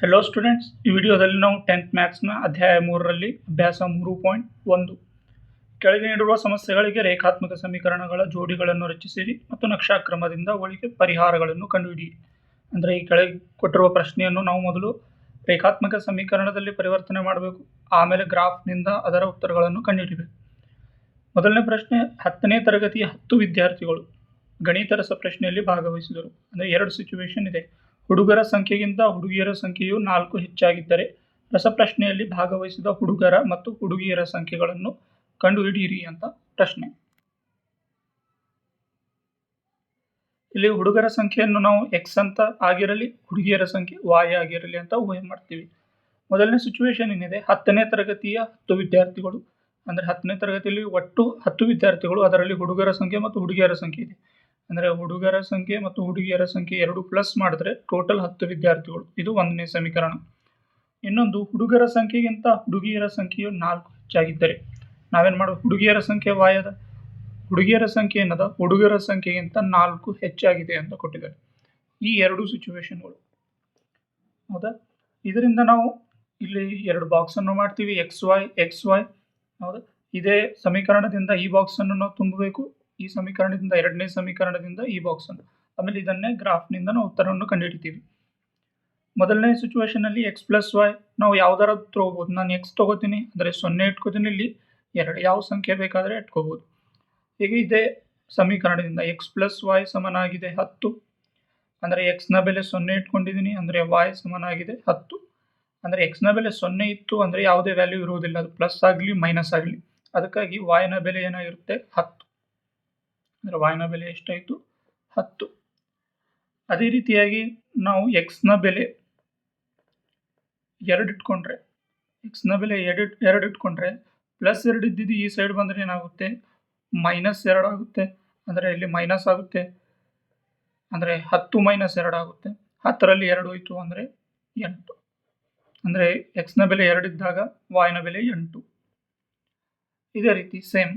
Hello students ಈ ವಿಡಿಯೋದಲ್ಲಿ ನಾವು ಟೆಂತ್ ಮ್ಯಾಥ್ಸ್ನ ಅಧ್ಯಾಯ ಮೂರರಲ್ಲಿ ಅಭ್ಯಾಸ ಮೂರು ಪಾಯಿಂಟ್ ಒಂದು. ಕೆಳಗೆ ನೀಡಿರುವ ಸಮಸ್ಯೆಗಳಿಗೆ ರೇಖಾತ್ಮಕ ಸಮೀಕರಣಗಳ ಜೋಡಿಗಳನ್ನು ರಚಿಸಿರಿ ಮತ್ತು ನಕ್ಷಾಕ್ರಮದಿಂದ ಒಳಗೆ ಪರಿಹಾರಗಳನ್ನು ಕಂಡುಹಿಡಿಯಿರಿ. ಅಂದರೆ ಈ ಕೆಳಗೆ ಕೊಟ್ಟಿರುವ ಪ್ರಶ್ನೆಯನ್ನು ನಾವು ಮೊದಲು ರೇಖಾತ್ಮಕ ಸಮೀಕರಣದಲ್ಲಿ ಪರಿವರ್ತನೆ ಮಾಡಬೇಕು, ಆಮೇಲೆ ಗ್ರಾಫ್ನಿಂದ ಅದರ ಉತ್ತರಗಳನ್ನು ಕಂಡುಹಿಡಿಯಬೇಕು ಮೊದಲನೇ ಪ್ರಶ್ನೆ, ಹತ್ತನೇ ತರಗತಿಯ ಹತ್ತು ವಿದ್ಯಾರ್ಥಿಗಳು ಗಣಿತ ರಸ ಪ್ರಶ್ನೆಯಲ್ಲಿ ಭಾಗವಹಿಸಿದರು. ಅಂದರೆ ಎರಡು ಸಿಚುವೇಶನ್ ಇದೆ. ಹುಡುಗರ ಸಂಖ್ಯೆಗಿಂತ ಹುಡುಗಿಯರ ಸಂಖ್ಯೆಯು ನಾಲ್ಕು ಹೆಚ್ಚಾಗಿದ್ದರೆ ರಸಪ್ರಶ್ನೆಯಲ್ಲಿ ಭಾಗವಹಿಸಿದ ಹುಡುಗರ ಮತ್ತು ಹುಡುಗಿಯರ ಸಂಖ್ಯೆಗಳನ್ನು ಕಂಡುಹಿಡಿಯಿರಿ ಅಂತ ಪ್ರಶ್ನೆ. ಇಲ್ಲಿ ಹುಡುಗರ ಸಂಖ್ಯೆಯನ್ನು ನಾವು ಎಕ್ಸ್ ಅಂತ ಆಗಿರಲಿ, ಹುಡುಗಿಯರ ಸಂಖ್ಯೆ ವಾಯ್ ಆಗಿರಲಿ ಅಂತ ಊಹೆ ಮಾಡ್ತೀವಿ. ಮೊದಲನೇ ಸಿಚುವೇಶನ್ ಏನಿದೆ? ಹತ್ತನೇ ತರಗತಿಯ ಹತ್ತು ವಿದ್ಯಾರ್ಥಿಗಳು. ಅಂದರೆ ಹತ್ತನೇ ತರಗತಿಯಲ್ಲಿ ಒಟ್ಟು ಹತ್ತು ವಿದ್ಯಾರ್ಥಿಗಳು, ಅದರಲ್ಲಿ ಹುಡುಗರ ಸಂಖ್ಯೆ ಮತ್ತು ಹುಡುಗಿಯರ ಸಂಖ್ಯೆ ಇದೆ. ಅಂದರೆ ಹುಡುಗರ ಸಂಖ್ಯೆ ಮತ್ತು ಹುಡುಗಿಯರ ಸಂಖ್ಯೆ ಎರಡು ಪ್ಲಸ್ ಮಾಡಿದ್ರೆ ಟೋಟಲ್ ಹತ್ತು ವಿದ್ಯಾರ್ಥಿಗಳು. ಇದು ಒಂದನೇ ಸಮೀಕರಣ. ಇನ್ನೊಂದು, ಹುಡುಗರ ಸಂಖ್ಯೆಗಿಂತ ಹುಡುಗಿಯರ ಸಂಖ್ಯೆಯು ನಾಲ್ಕು ಹೆಚ್ಚಾಗಿದ್ದರೆ ನಾವೇನು ಮಾಡೋದು ಹುಡುಗಿಯರ ಸಂಖ್ಯೆ ವಾಯದ ಹುಡುಗಿಯರ ಸಂಖ್ಯೆ ಏನದ? ಹುಡುಗರ ಸಂಖ್ಯೆಗಿಂತ ನಾಲ್ಕು ಹೆಚ್ಚಾಗಿದೆ ಅಂತ ಕೊಟ್ಟಿದ್ದಾರೆ. ಈ ಎರಡು ಸಿಚುವೇಶನ್ಗಳು ಹೌದಾ? ಇದರಿಂದ ನಾವು ಇಲ್ಲಿ ಎರಡು ಬಾಕ್ಸನ್ನು ಮಾಡ್ತೀವಿ ಎಕ್ಸ್ ವೈ ಎಕ್ಸ್ ವೈ ಹೌದಾ? ಇದೇ ಸಮೀಕರಣದಿಂದ ಈ ಬಾಕ್ಸನ್ನು ನಾವು ತುಂಬಬೇಕು. ಈ ಸಮೀಕರಣದಿಂದ, ಎರಡನೇ ಸಮೀಕರಣದಿಂದ ಈ ಬಾಕ್ಸ್ ಅನ್ನು ಆಮೇಲೆ ಇದನ್ನೇ ಗ್ರಾಫ್ನಿಂದ ನಾವು ಉತ್ತರವನ್ನು ಕಂಡುಹಿಡಿತೀವಿ. ಮೊದಲನೇ ಸಿಚುವೇಶನಲ್ಲಿ ಎಕ್ಸ್ ಪ್ಲಸ್ ವೈ ನಾವು ಯಾವ್ದಾರ ತೊಗೋಬೋದು ನಾನು ಎಕ್ಸ್ ತಗೋತೀನಿ, ಅಂದರೆ ಸೊನ್ನೆ ಇಟ್ಕೋತೀನಿ ಇಲ್ಲಿ. ಎರಡು ಯಾವ ಸಂಖ್ಯೆ ಬೇಕಾದರೆ ಇಟ್ಕೋಬೋದು ಹೀಗೆ ಇದೇ ಸಮೀಕರಣದಿಂದ ಎಕ್ಸ್ ಪ್ಲಸ್ ವೈ ಸಮನಾಗಿದೆ ಹತ್ತು. ಅಂದರೆ ಎಕ್ಸ್ನ ಬೆಲೆ ಸೊನ್ನೆ ಇಟ್ಕೊಂಡಿದ್ದೀನಿ, ಅಂದರೆ ವಾಯ್ ಸಮನಾಗಿದೆ ಹತ್ತು. ಅಂದರೆ ಎಕ್ಸ್ನ ಬೆಲೆ ಸೊನ್ನೆ ಇತ್ತು, ಅಂದರೆ ಯಾವುದೇ ವ್ಯಾಲ್ಯೂ ಇರುವುದಿಲ್ಲ. ಅದು ಪ್ಲಸ್ ಆಗಲಿ ಮೈನಸ್ ಆಗಲಿ. ಅದಕ್ಕಾಗಿ ವಾಯ್ನ ಬೆಲೆ ಏನಾಗಿರುತ್ತೆ? ಹತ್ತು. ಅಂದರೆ ವಾಯ್ನ ಬೆಲೆ ಎಷ್ಟಾಯಿತು? ಹತ್ತು. ಅದೇ ರೀತಿಯಾಗಿ ನಾವು ಎಕ್ಸ್ನ ಬೆಲೆ ಎರಡು ಇಟ್ಕೊಂಡ್ರೆ ಎಕ್ಸ್ನ ಬೆಲೆ ಎರಡು ಎರಡು ಇಟ್ಕೊಂಡ್ರೆ ಪ್ಲಸ್ ಎರಡು ಇದ್ದಿದ್ದು ಈ ಸೈಡ್ ಬಂದರೆ ಏನಾಗುತ್ತೆ? ಮೈನಸ್ ಎರಡು ಆಗುತ್ತೆ. ಅಂದರೆ ಇಲ್ಲಿ ಮೈನಸ್ ಆಗುತ್ತೆ. ಅಂದರೆ ಹತ್ತು ಮೈನಸ್ ಎರಡು ಆಗುತ್ತೆ. ಹತ್ತರಲ್ಲಿ ಎರಡು ಹೋಯಿತು ಅಂದರೆ ಎಂಟು. ಅಂದರೆ ಎಕ್ಸ್ನ ಬೆಲೆ ಎರಡಿದ್ದಾಗ ವಾಯ್ನ ಬೆಲೆ ಎಂಟು. ಇದೇ ರೀತಿ ಸೇಮ್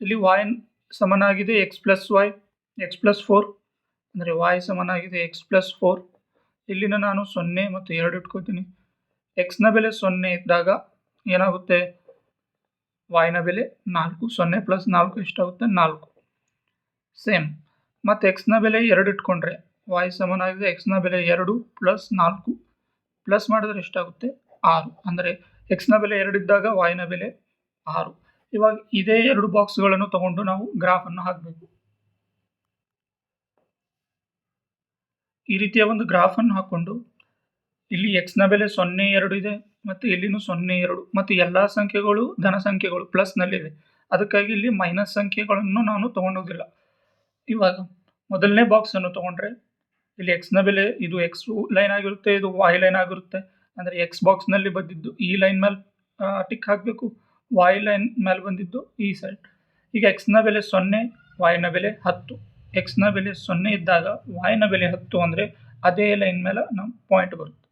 ಇಲ್ಲಿ ವಾಯ್ ಸಮನಾಗಿದೆ x plus y x plus four ಅಂದರೆ ವಾಯ್ ಸಮನಾಗಿದೆ ಎಕ್ಸ್ ಪ್ಲಸ್ ಫೋರ್ ಇಲ್ಲಿನ ನಾನು ಸೊನ್ನೆ ಮತ್ತು ಎರಡು ಇಟ್ಕೋತೀನಿ ಎಕ್ಸ್ನ ಬೆಲೆ ಸೊನ್ನೆ ಇದ್ದಾಗ ಏನಾಗುತ್ತೆ? ವಾಯ್ನ ಬೆಲೆ ನಾಲ್ಕು, ಸೊನ್ನೆ ಪ್ಲಸ್ ನಾಲ್ಕು ಎಷ್ಟಾಗುತ್ತೆ? ನಾಲ್ಕು. ಸೇಮ್ ಮತ್ತು ಎಕ್ಸ್ನ ಬೆಲೆ ಎರಡು ಇಟ್ಕೊಂಡ್ರೆ ವಾಯ್ ಸಮನಾಗಿದೆ ಎಕ್ಸ್ನ ಬೆಲೆ ಎರಡು ಪ್ಲಸ್ ನಾಲ್ಕು ಪ್ಲಸ್ ಮಾಡಿದ್ರೆ ಎಷ್ಟಾಗುತ್ತೆ? ಆರು. ಅಂದರೆ ಎಕ್ಸ್ನ ಬೆಲೆ ಎರಡಿದ್ದಾಗ ವಾಯ್ನ ಬೆಲೆ ಆರು. ಇವಾಗ ಇದೇ ಎರಡು ಬಾಕ್ಸ್ಗಳನ್ನು ತಗೊಂಡು ನಾವು ಗ್ರಾಫನ್ನು ಹಾಕಬೇಕು. ಈ ರೀತಿಯ ಒಂದು ಗ್ರಾಫನ್ನು ಹಾಕ್ಕೊಂಡು ಇಲ್ಲಿ ಎಕ್ಸ್ನ ಬೆಲೆ ಸೊನ್ನೆ ಎರಡು ಇದೆ ಮತ್ತು ಇಲ್ಲಿನೂ ಸೊನ್ನೆ ಎರಡು ಮತ್ತು ಎಲ್ಲ ಸಂಖ್ಯೆಗಳು ಧನ ಸಂಖ್ಯೆಗಳು ಪ್ಲಸ್ನಲ್ಲಿದೆ ಅದಕ್ಕಾಗಿ ಇಲ್ಲಿ ಮೈನಸ್ ಸಂಖ್ಯೆಗಳನ್ನು ನಾನು ತೊಗೊಂಡೋದಿಲ್ಲ ಇವಾಗ ಮೊದಲನೇ ಬಾಕ್ಸನ್ನು ತೊಗೊಂಡ್ರೆ ಇಲ್ಲಿ ಎಕ್ಸ್ನ ಬೆಲೆ ಇದು ಎಕ್ಸ್ ಲೈನ್ ಆಗಿರುತ್ತೆ, ಇದು ವೈ ಲೈನ್ ಆಗಿರುತ್ತೆ. ಅಂದರೆ ಎಕ್ಸ್ ಬಾಕ್ಸ್ನಲ್ಲಿ ಬಂದಿದ್ದು ಈ ಲೈನ್ ಮೇಲೆ ಟಿಕ್ ಹಾಕಬೇಕು. ವಾಯ್ ಲೈನ್ ಮೇಲೆ ಬಂದಿದ್ದು ಈ ಸೈಡ್ ಈಗ ಎಕ್ಸ್ನ ಬೆಲೆ ಸೊನ್ನೆ ವಾಯ್ನ ಬೆಲೆ ಹತ್ತು. ಎಕ್ಸ್ನ ಬೆಲೆ ಸೊನ್ನೆ ಇದ್ದಾಗ ವಾಯ್ನ ಬೆಲೆ ಹತ್ತು ಅಂದರೆ ಅದೇ ಲೈನ್ ಮೇಲೆ ನಮ್ಮ ಪಾಯಿಂಟ್ ಬರುತ್ತೆ.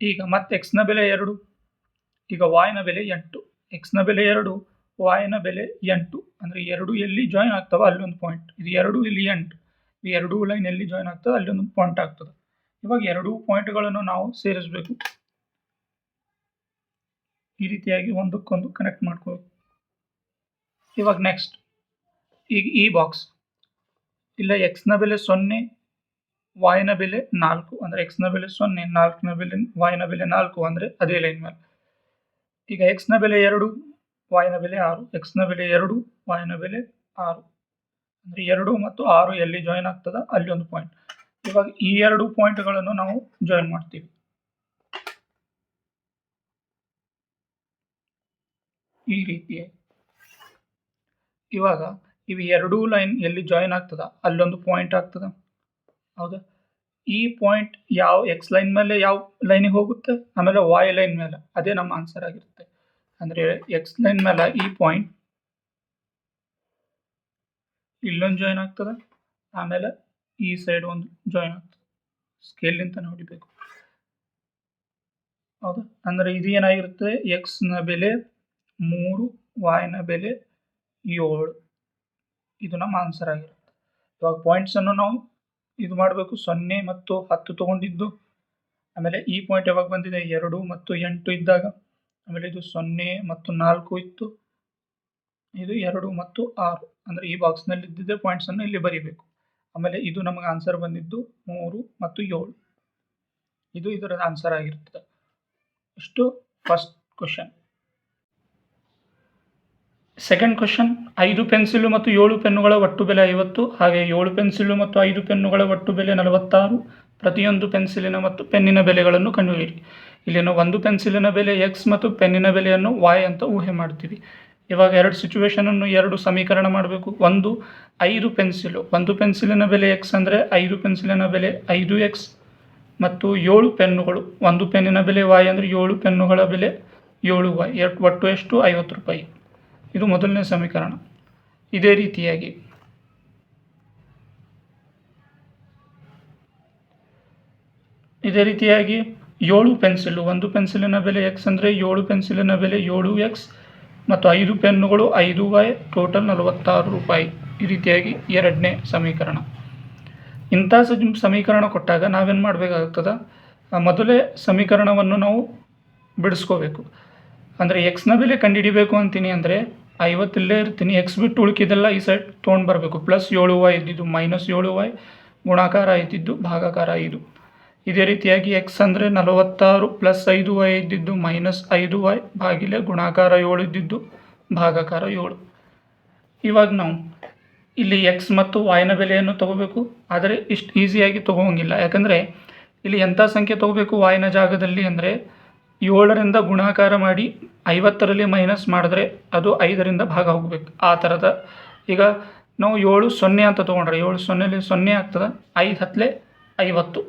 ಈಗ ಮತ್ತೆ ಎಕ್ಸ್ನ ಬೆಲೆ ಎರಡು, ಈಗ ವಾಯ್ನ ಬೆಲೆ ಎಂಟು. ಎಕ್ಸ್ನ ಬೆಲೆ ಎರಡು ವಾಯ್ನ ಬೆಲೆ ಎಂಟು. ಅಂದರೆ ಎರಡು ಎಲ್ಲಿ ಜಾಯಿನ್ ಆಗ್ತವೆ ಅಲ್ಲೊಂದು ಪಾಯಿಂಟ್ ಇದು ಎರಡು ಇಲ್ಲಿ ಎಂಟು. ಎರಡೂ ಲೈನ್ ಎಲ್ಲಿ ಜಾಯಿನ್ ಆಗ್ತದೆ ಅಲ್ಲೊಂದು ಪಾಯಿಂಟ್ ಆಗ್ತದೆ. ಇವಾಗ ಎರಡೂ ಪಾಯಿಂಟ್ಗಳನ್ನು ನಾವು ಸೇರಿಸಬೇಕು. ಈ ರೀತಿಯಾಗಿ ಒಂದಕ್ಕೊಂದು ಕನೆಕ್ಟ್ ಮಾಡ್ಕೋ ಇವಾಗ ನೆಕ್ಸ್ಟ್ ಈಗ ಈ ಬಾಕ್ಸ್ ಇಲ್ಲ ಎಕ್ಸ್ನ ಬೆಲೆ ಸೊನ್ನೆ ವಾಯ್ನ ಬೆಲೆ ನಾಲ್ಕು. ಅಂದರೆ ಎಕ್ಸ್ನ ಬೆಲೆ ಸೊನ್ನೆ ನಾಲ್ಕನ ಬೆಲೆ ವಾಯ್ನ ಬೆಲೆ ನಾಲ್ಕು ಅಂದರೆ ಅದೇ ಲೈನ್ ಮೇಲೆ. ಈಗ ಎಕ್ಸ್ನ ಬೆಲೆ ಎರಡು ವಾಯ್ನ ಬೆಲೆ ಆರು. ಎಕ್ಸ್ನ ಬೆಲೆ ಎರಡು ವಾಯ್ನ ಬೆಲೆ ಆರು. ಅಂದರೆ ಎರಡು ಮತ್ತು ಆರು ಎಲ್ಲಿ ಜಾಯಿನ್ ಆಗ್ತದ? ಅಲ್ಲಿ ಒಂದು ಪಾಯಿಂಟ್ ಇವಾಗ ಈ ಎರಡು ಪಾಯಿಂಟ್ಗಳನ್ನು ನಾವು ಜಾಯಿನ್ ಮಾಡ್ತೀವಿ. ಈ ರೀತಿಯಾಗಿ ಇವಾಗ ಇವು ಎರಡೂ ಲೈನ್ ಎಲ್ಲಿ ಜಾಯಿನ್ ಆಗ್ತದ? ಅಲ್ಲೊಂದು ಪಾಯಿಂಟ್ ಆಗ್ತದ? ಹೌದಾ? ಈ ಪಾಯಿಂಟ್ ಯಾವ ಎಕ್ಸ್ ಲೈನ್ ಮೇಲೆ ಯಾವ ಲೈನಿಗೆ ಹೋಗುತ್ತೆ? ಆಮೇಲೆ ವಾಯ್ ಲೈನ್ ಮೇಲೆ. ಅದೇ ನಮ್ಮ ಆನ್ಸರ್ ಆಗಿರುತ್ತೆ. ಅಂದರೆ ಎಕ್ಸ್ ಲೈನ್ ಮೇಲೆ ಈ ಪಾಯಿಂಟ್ ಇಲ್ಲೊಂದು ಜಾಯಿನ್ ಆಗ್ತದೆ? ಆಮೇಲೆ ಈ ಸೈಡ್ ಒಂದು ಜಾಯಿನ್ ಆಗ್ತದೆ? ಸ್ಕೇಲಿಂತ ನೋಡಿಬೇಕು. ಹೌದಾ? ಅಂದರೆ ಇದು ಏನಾಗಿರುತ್ತೆ? ಎಕ್ಸ್ನ ಬೆಲೆ ಮೂರು ವಾಯಿನ ಬೆಲೆ ಏಳು. ಇದು ನಮ್ಮ ಆನ್ಸರ್ ಆಗಿರುತ್ತೆ. ಇವಾಗ ಪಾಯಿಂಟ್ಸನ್ನು ನಾವು ಇದು ಮಾಡಬೇಕು. ಸೊನ್ನೆ ಮತ್ತು ಹತ್ತು ತೊಗೊಂಡಿದ್ದು. ಆಮೇಲೆ ಈ ಪಾಯಿಂಟ್ ಯಾವಾಗ ಬಂದಿದೆ? ಎರಡು ಮತ್ತು ಎಂಟು ಇದ್ದಾಗ. ಆಮೇಲೆ ಇದು ಸೊನ್ನೆ ಮತ್ತು ನಾಲ್ಕು ಇತ್ತು. ಇದು ಎರಡು ಮತ್ತು ಆರು. ಅಂದರೆ ಈ ಬಾಕ್ಸ್ನಲ್ಲಿ ಇದ್ದಿದ್ದೆ ಪಾಯಿಂಟ್ಸನ್ನು ಇಲ್ಲಿ ಬರೀಬೇಕು. ಆಮೇಲೆ ಇದು ನಮಗೆ ಆನ್ಸರ್ ಬಂದಿದ್ದು ಮೂರು ಮತ್ತು ಏಳು. ಇದು ಇದರ ಆನ್ಸರ್ ಆಗಿರ್ತದೆ ಇಷ್ಟು ಫಸ್ಟ್ ಕ್ವಶನ್ ಸೆಕೆಂಡ್ ಕ್ವಶನ್ ಐದು ಪೆನ್ಸಿಲು ಮತ್ತು ಏಳು ಪೆನ್ನುಗಳ ಒಟ್ಟು ಬೆಲೆ ಐವತ್ತು, ಹಾಗೆ ಏಳು ಪೆನ್ಸಿಲು ಮತ್ತು ಐದು ಪೆನ್ನುಗಳ ಒಟ್ಟು ಬೆಲೆ ನಲವತ್ತಾರು. ಪ್ರತಿಯೊಂದು ಪೆನ್ಸಿಲಿನ ಮತ್ತು ಪೆನ್ನಿನ ಬೆಲೆಗಳನ್ನು ಕಂಡುಹಿಡಿಯಿರಿ. ಇಲ್ಲಿ ನಾವು ಒಂದು ಪೆನ್ಸಿಲಿನ ಬೆಲೆ ಎಕ್ಸ್ ಮತ್ತು ಪೆನ್ನಿನ ಬೆಲೆಯನ್ನು ವಾಯ್ ಅಂತ ಊಹೆ ಮಾಡ್ತೀವಿ ಇವಾಗ ಎರಡು ಸಿಚುವೇಶನನ್ನು ಎರಡು ಸಮೀಕರಣ ಮಾಡಬೇಕು. ಒಂದು, ಐದು ಪೆನ್ಸಿಲು. ಒಂದು ಪೆನ್ಸಿಲಿನ ಬೆಲೆ ಎಕ್ಸ್ ಅಂದರೆ ಐದು ಪೆನ್ಸಿಲಿನ ಬೆಲೆ ಐದು ಎಕ್ಸ್ ಮತ್ತು ಏಳು ಪೆನ್ನುಗಳು. ಒಂದು ಪೆನ್ನಿನ ಬೆಲೆ ವಾಯ್ ಅಂದರೆ ಏಳು ಪೆನ್ನುಗಳ ಬೆಲೆ ಏಳು ವಾಯ್ ಎರಡು ಒಟ್ಟು ಎಷ್ಟು? ಐವತ್ತು ರೂಪಾಯಿ. ಇದು ಮೊದಲನೇ ಸಮೀಕರಣ. ಇದೇ ರೀತಿಯಾಗಿ. ಇದೇ ರೀತಿಯಾಗಿ ಏಳು ಪೆನ್ಸಿಲ್ಲು ಒಂದು ಪೆನ್ಸಿಲಿನ ಬೆಲೆ ಎಕ್ಸ್ ಅಂದರೆ ಏಳು ಪೆನ್ಸಿಲಿನ ಬೆಲೆ ಏಳು ಎಕ್ಸ್ ಮತ್ತು ಐದು ಪೆನ್ನುಗಳು ಐದು ವೈ ಟೋಟಲ್ ನಲವತ್ತಾರು ರೂಪಾಯಿ. ಈ ರೀತಿಯಾಗಿ ಎರಡನೇ ಸಮೀಕರಣ. ಇಂಥ ಸಮೀಕರಣ ಕೊಟ್ಟಾಗ ನಾವೇನು ಮಾಡಬೇಕಾಗ್ತದ? ಮೊದಲೇ ಸಮೀಕರಣವನ್ನು ನಾವು ಬಿಡಿಸ್ಕೋಬೇಕು. ಅಂದರೆ ಎಕ್ಸ್ನ ಬೆಲೆ ಕಂಡುಹಿಡಿಬೇಕು ಅಂತೀನಿ ಅಂದರೆ ಐವತ್ತಿಲ್ಲೇ ಇರ್ತೀನಿ. ಎಕ್ಸ್ ಬಿಟ್ಟು ಉಳ್ಕಿದೆಲ್ಲ ಈ ಸೈಡ್ ತೊಗೊಂಡು ಬರಬೇಕು. ಪ್ಲಸ್ ಏಳು ವೈ ಇದ್ದಿದ್ದು ಮೈನಸ್ ಏಳು ವೈ ಗುಣಾಕಾರ ಇದ್ದಿದ್ದು, ಭಾಗಾಕಾರ ಐದು. ಇದೇ ರೀತಿಯಾಗಿ ಎಕ್ಸ್ ಅಂದರೆ ನಲವತ್ತಾರು ಪ್ಲಸ್ ಐದು ವೈ ಇದ್ದಿದ್ದು ಮೈನಸ್ ಐದು ವೈ ಭಾಗಿಲೆ ಗುಣಾಕಾರ ಏಳು ಇದ್ದಿದ್ದು, ಭಾಗಾಕಾರ ಏಳು. ಇವಾಗ ನಾವು ಇಲ್ಲಿ ಎಕ್ಸ್ ಮತ್ತು ವಾಯ್ನ ಬೆಲೆಯನ್ನು ತಗೋಬೇಕು. ಆದರೆ ಇಷ್ಟು ಈಸಿಯಾಗಿ ತೊಗೋಂಗಿಲ್ಲ. ಯಾಕಂದರೆ ಇಲ್ಲಿ ಎಂಥ ಸಂಖ್ಯೆ ತಗೋಬೇಕು ವಾಯ್ನ ಜಾಗದಲ್ಲಿ ಅಂದರೆ ಏಳರಿಂದ ಗುಣಾಕಾರ ಮಾಡಿ ಐವತ್ತರಲ್ಲಿ ಮೈನಸ್ ಮಾಡಿದ್ರೆ ಅದು ಐದರಿಂದ ಭಾಗ ಹೋಗ್ಬೇಕು. ಆ ಥರದ ಈಗ ನಾವು ಏಳು ಸೊನ್ನೆ ಅಂತ ತೊಗೊಂಡ್ರೆ ಏಳು ಸೊನ್ನೆಲಿ ಸೊನ್ನೆ ಆಗ್ತದೆ, ಐದು ಹತ್ತಲೆ ಐವತ್ತು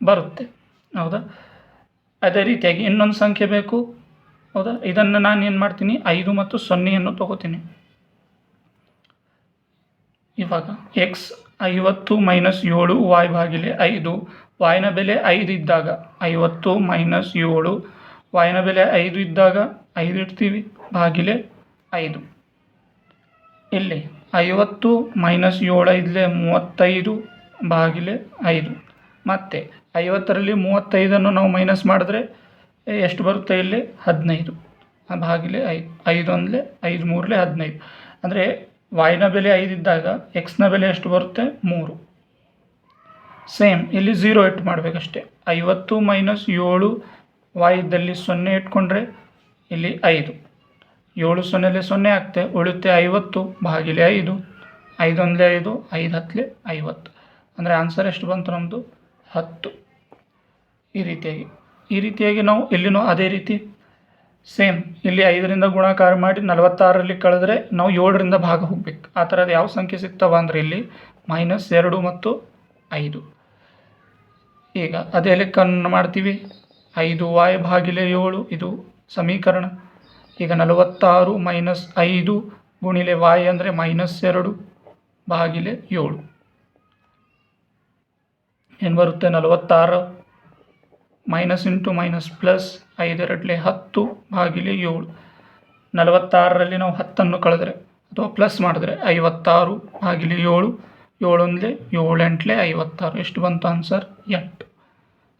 ಬರುತ್ತೆ. ಹೌದಾ? ಅದೇ ರೀತಿಯಾಗಿ ಇನ್ನೊಂದು ಸಂಖ್ಯೆ ಬೇಕು. ಹೌದಾ? ಇದನ್ನು ನಾನು ಏನು ಮಾಡ್ತೀನಿ? ಐದು ಮತ್ತು ಸೊನ್ನೆಯನ್ನು ತಗೋತೀನಿ. ಇವಾಗ ಎಕ್ಸ್ ಐವತ್ತು ಮೈನಸ್ ಏಳು ವಾಯ್ ಬಾಗಿಲೆ ಐದು ವಾಯ್ನ ಬೆಲೆ ಐದು ಇದ್ದಾಗ ಐವತ್ತು ಮೈನಸ್ ಏಳು ವಾಯ್ನ ಬೆಲೆ ಐದು ಇದ್ದಾಗ ಐದು ಇಡ್ತೀವಿ, ಬಾಗಿಲೆ ಐದು. ಇಲ್ಲಿ ಐವತ್ತು ಮೈನಸ್ ಏಳು ಐದಲೆ ಮೂವತ್ತೈದು, ಬಾಗಿಲೆ ಐದು. ಮತ್ತು ಐವತ್ತರಲ್ಲಿ ಮೂವತ್ತೈದನ್ನು ನಾವು ಮೈನಸ್ ಮಾಡಿದ್ರೆ ಎಷ್ಟು ಬರುತ್ತೆ ಇಲ್ಲಿ? ಹದಿನೈದು. ಭಾಗಿಲೆ ಐದು ಐದು ಅಂದಲೆ ಐದು ಮೂರಲೆ ಹದಿನೈದು. ಅಂದರೆ ವಾಯಿನ ಬೆಲೆ ಐದು ಇದ್ದಾಗ ಎಕ್ಸ್ನ ಬೆಲೆ ಎಷ್ಟು ಬರುತ್ತೆ? ಮೂರು. ಸೇಮ್ ಇಲ್ಲಿ ಝೀರೋ ಇಟ್ಟು ಮಾಡಬೇಕಷ್ಟೆ. ಐವತ್ತು ಮೈನಸ್ ಏಳು ವಾಯ್ ಇದ್ದಲ್ಲಿ ಸೊನ್ನೆ ಇಟ್ಕೊಂಡ್ರೆ ಇಲ್ಲಿ ಐದು. ಏಳು ಸೊನ್ನೆಲೆ ಸೊನ್ನೆ ಆಗ್ತೆ, ಉಳುತ್ತೆ ಐವತ್ತು, ಬಾಗಿಲೆ ಐದು. ಐದೊಂದಲೇ ಐದು ಐದು ಹತ್ತಲೆ ಐವತ್ತು. ಅಂದರೆ ಆನ್ಸರ್ ಎಷ್ಟು ಬಂತು ನಮ್ಮದು ಹತ್ತು. ಈ ರೀತಿಯಾಗಿ. ಈ ರೀತಿಯಾಗಿ ನಾವು ಇಲ್ಲಿನೂ ಅದೇ ರೀತಿ ಸೇಮ್ ಇಲ್ಲಿ ಐದರಿಂದ ಗುಣಾಕಾರ ಮಾಡಿ ನಲವತ್ತಾರರಲ್ಲಿ ಕಳೆದ್ರೆ ನಾವು ಏಳರಿಂದ ಭಾಗ ಹೋಗ್ಬೇಕು. ಆ ಥರದ ಯಾವ ಸಂಖ್ಯೆ ಸಿಗ್ತಾವ ಅಂದರೆ ಇಲ್ಲಿ ಮೈನಸ್ ಎರಡು ಮತ್ತು ಐದು. ಈಗ ಅದೇ ಲೆಕ್ಕ ಮಾಡ್ತೀವಿ. ಐದು ವಾಯ್ ಭಾಗಿಲೆ ಏಳು, ಇದು ಸಮೀಕರಣ. ಈಗ ನಲವತ್ತಾರು ಮೈನಸ್ ಐದು ಗುಣಿಲೆ ವಾಯ್ ಅಂದರೆ ಮೈನಸ್ ಎರಡು ಭಾಗಿಲೆ ಏಳು. ಏನು ಬರುತ್ತೆ? ನಲವತ್ತಾರು ಮೈನಸ್ ಇಂಟು ಮೈನಸ್ ಪ್ಲಸ್ ಐದೆರಡಲೆ ಹತ್ತು ಭಾಗಿಲೆ ಏಳು. ನಲವತ್ತಾರರಲ್ಲಿ ನಾವು ಹತ್ತನ್ನು ಕಳೆದ್ರೆ ಅಥವಾ ಪ್ಲಸ್ ಮಾಡಿದ್ರೆ ಐವತ್ತಾರು ಭಾಗಿಲೆ ಏಳು, ಏಳೊಂದಲೇ ಏಳೆಂಟಲೆ ಐವತ್ತಾರು. ಎಷ್ಟು ಬಂತು ಆನ್ಸರ್? ಎಂಟು.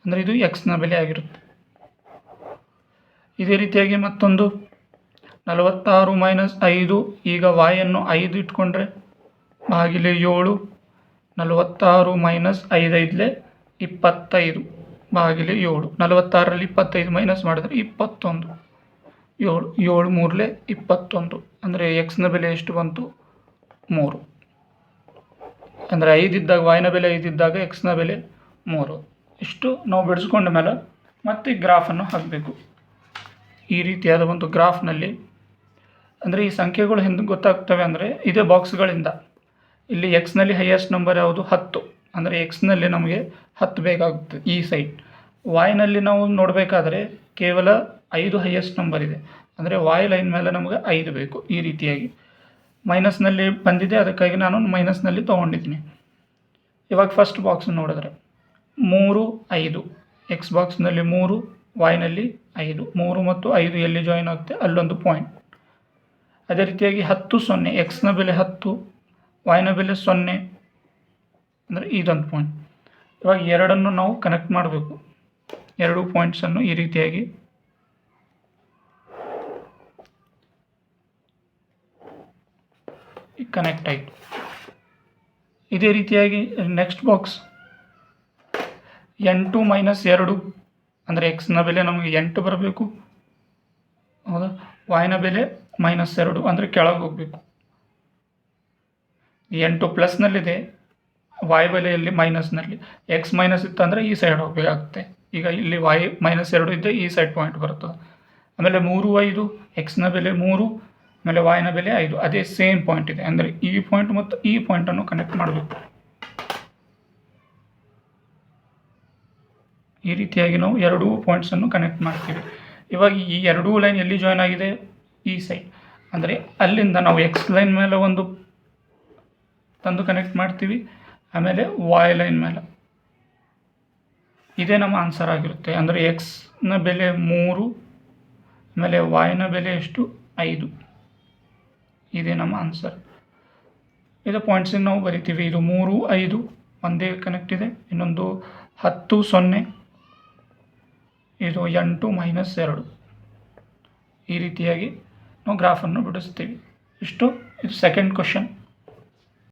ಅಂದರೆ ಇದು ಎಕ್ಸ್ನ ಬೆಲೆ ಆಗಿರುತ್ತೆ. ಇದೇ ರೀತಿಯಾಗಿ ಮತ್ತೊಂದು ನಲವತ್ತಾರು ಮೈನಸ್ ಐದು, ಈಗ ವಾಯನ್ನು ಐದು ಇಟ್ಕೊಂಡ್ರೆ ಬಾಗಿಲೆ ಏಳು, ನಲವತ್ತಾರು ಮೈನಸ್ ಐದೈದಲೆ ಇಪ್ಪತ್ತೈದು, ಬಾಗಿಲೆ ಏಳು. ನಲವತ್ತಾರರಲ್ಲಿ ಇಪ್ಪತ್ತೈದು ಮೈನಸ್ ಮಾಡಿದ್ರೆ ಇಪ್ಪತ್ತೊಂದು. ಏಳು ಏಳು ಮೂರಲೆ ಇಪ್ಪತ್ತೊಂದು. ಅಂದರೆ ಎಕ್ಸ್ನ ಬೆಲೆ ಎಷ್ಟು ಬಂತು? ಮೂರು. ಅಂದರೆ ಐದಿದ್ದಾಗ ವಾಯಿನ ಬೆಲೆ ಐದಿದ್ದಾಗ ಎಕ್ಸ್ನ ಬೆಲೆ ಮೂರು. ಇಷ್ಟು ನಾವು ಬಿಡಿಸ್ಕೊಂಡ ಮೇಲೆ ಮತ್ತೆ ಗ್ರಾಫನ್ನು ಹಾಕಬೇಕು. ಈ ರೀತಿಯಾದ ಒಂದು ಗ್ರಾಫ್ನಲ್ಲಿ, ಅಂದರೆ ಈ ಸಂಖ್ಯೆಗಳು ಹೆಂಗೆ ಗೊತ್ತಾಗ್ತವೆ ಅಂದರೆ ಇದೇ ಬಾಕ್ಸ್ಗಳಿಂದ. ಇಲ್ಲಿ ಎಕ್ಸ್ನಲ್ಲಿ ಹೈಯೆಸ್ಟ್ ನಂಬರ್ ಯಾವುದು? ಹತ್ತು. ಅಂದರೆ ಎಕ್ಸ್ನಲ್ಲಿ ನಮಗೆ ಹತ್ತು ಬೇಕಾಗುತ್ತೆ ಈ ಸೈಡ್ ವಾಯ್ನಲ್ಲಿ ನಾವು ನೋಡಬೇಕಾದ್ರೆ ಕೇವಲ ಐದು ಹೈಯೆಸ್ಟ್ ನಂಬರ್ ಇದೆ. ಅಂದರೆ ವಾಯ್ ಲೈನ್ ಮೇಲೆ ನಮಗೆ ಐದು ಬೇಕು ಈ ರೀತಿಯಾಗಿ. ಮೈನಸ್ನಲ್ಲಿ ಬಂದಿದೆ, ಅದಕ್ಕಾಗಿ ನಾನು ಮೈನಸ್ನಲ್ಲಿ ತೊಗೊಂಡಿದ್ದೀನಿ. ಇವಾಗ ಫಸ್ಟ್ ಬಾಕ್ಸ್ ನೋಡಿದ್ರೆ ಮೂರು, ಐದು. ಎಕ್ಸ್ ಬಾಕ್ಸ್ನಲ್ಲಿ ಮೂರು ವಾಯ್ನಲ್ಲಿ ಐದು, ಮೂರು ಮತ್ತು ಐದು ಎಲ್ಲಿ ಜಾಯಿನ್ ಆಗುತ್ತೆ? ಅಲ್ಲೊಂದು ಪಾಯಿಂಟ್ ಅದೇ ರೀತಿಯಾಗಿ ಹತ್ತು ಸೊನ್ನೆ ಎಕ್ಸ್ನ ಬೆಲೆ ಹತ್ತು ವಾಯ್ನ ಬೆಲೆ ಸೊನ್ನೆ, ಅಂದರೆ ಇದೊಂದು ಪಾಯಿಂಟ್ ಇವಾಗ ಎರಡನ್ನು ನಾವು ಕನೆಕ್ಟ್ ಮಾಡಬೇಕು. ಎರಡು ಪಾಯಿಂಟ್ಸನ್ನು ಈ ರೀತಿಯಾಗಿ. ಕನೆಕ್ಟ್ ಆಯಿತು. ಇದೇ ರೀತಿಯಾಗಿ ನೆಕ್ಸ್ಟ್ ಬಾಕ್ಸ್ ಎಂಟು ಮೈನಸ್ ಎರಡು. ಅಂದರೆ ಎಕ್ಸ್ನ ಬೆಲೆ ನಮಗೆ ಎಂಟು ಬರಬೇಕು. ಹೌದಾ? ವಾಯ್ನ ಬೆಲೆ ಮೈನಸ್ ಎರಡು ಅಂದರೆ ಕೆಳಗೆ ಹೋಗಬೇಕು. ಎಂಟು ಪ್ಲಸ್ನಲ್ಲಿದೆ ವಾಯ್ ಬೆಲೆಯಲ್ಲಿ ಮೈನಸ್ನಲ್ಲಿ ಎಕ್ಸ್ ಮೈನಸ್ ಇತ್ತು ಅಂದರೆ ಈ ಸೈಡ್ ಹೋಗಬೇಕಾಗುತ್ತೆ. ಈಗ ಇಲ್ಲಿ ವಾಯ್ ಮೈನಸ್ ಎರಡು ಇದ್ದರೆ ಈ ಸೈಡ್ ಪಾಯಿಂಟ್ ಬರ್ತದೆ ಆಮೇಲೆ ಮೂರು ಐದು ಎಕ್ಸ್ನ ಬೆಲೆ ಮೂರು, ಆಮೇಲೆ ವಾಯ್ನ ಬೆಲೆ ಐದು. ಅದೇ ಸೇಮ್ ಪಾಯಿಂಟ್ ಇದೆ. ಅಂದರೆ ಈ ಪಾಯಿಂಟ್ ಮತ್ತು ಈ ಪಾಯಿಂಟನ್ನು ಕನೆಕ್ಟ್ ಮಾಡಬೇಕು. ಈ ರೀತಿಯಾಗಿ ನಾವು ಎರಡೂ ಪಾಯಿಂಟ್ಸನ್ನು ಕನೆಕ್ಟ್ ಮಾಡ್ತೀವಿ. ಇವಾಗ ಈ ಎರಡೂ ಲೈನ್ ಎಲ್ಲಿ ಜಾಯ್ನ್ ಆಗಿದೆ? ಈ ಸೈಡ್ ಅಂದರೆ ಅಲ್ಲಿಂದ ನಾವು ಎಕ್ಸ್ ಲೈನ್ ಮೇಲೆ ಒಂದು ತಂದು ಕನೆಕ್ಟ್ ಮಾಡ್ತೀವಿ, ಆಮೇಲೆ ವಾಯ್ ಲೈನ್ ಮೇಲೆ. ಇದೇ ನಮ್ಮ ಆನ್ಸರ್ ಆಗಿರುತ್ತೆ. ಅಂದರೆ ಎಕ್ಸ್ನ ಬೆಲೆ ಮೂರು, ಆಮೇಲೆ ವಾಯ್ನ ಬೆಲೆ ಎಷ್ಟು? ಐದು. ಇದೇ ನಮ್ಮ ಆನ್ಸರ್ ಇದು ಪಾಯಿಂಟ್ಸಿಗೆ ನಾವು ಬರಿತೀವಿ. ಇದು ಮೂರು, ಐದು, ಒಂದೇ ಕನೆಕ್ಟ್ ಇದೆ. ಇನ್ನೊಂದು ಹತ್ತು, ಸೊನ್ನೆ. ಇದು ಎಂಟು ಮೈನಸ್ ಎರಡು. ಈ ರೀತಿಯಾಗಿ ನಾವು ಗ್ರಾಫನ್ನು ಬಿಡಿಸ್ತೀವಿ ಇಷ್ಟು ಇದು ಸೆಕೆಂಡ್ ಕ್ವಶನ್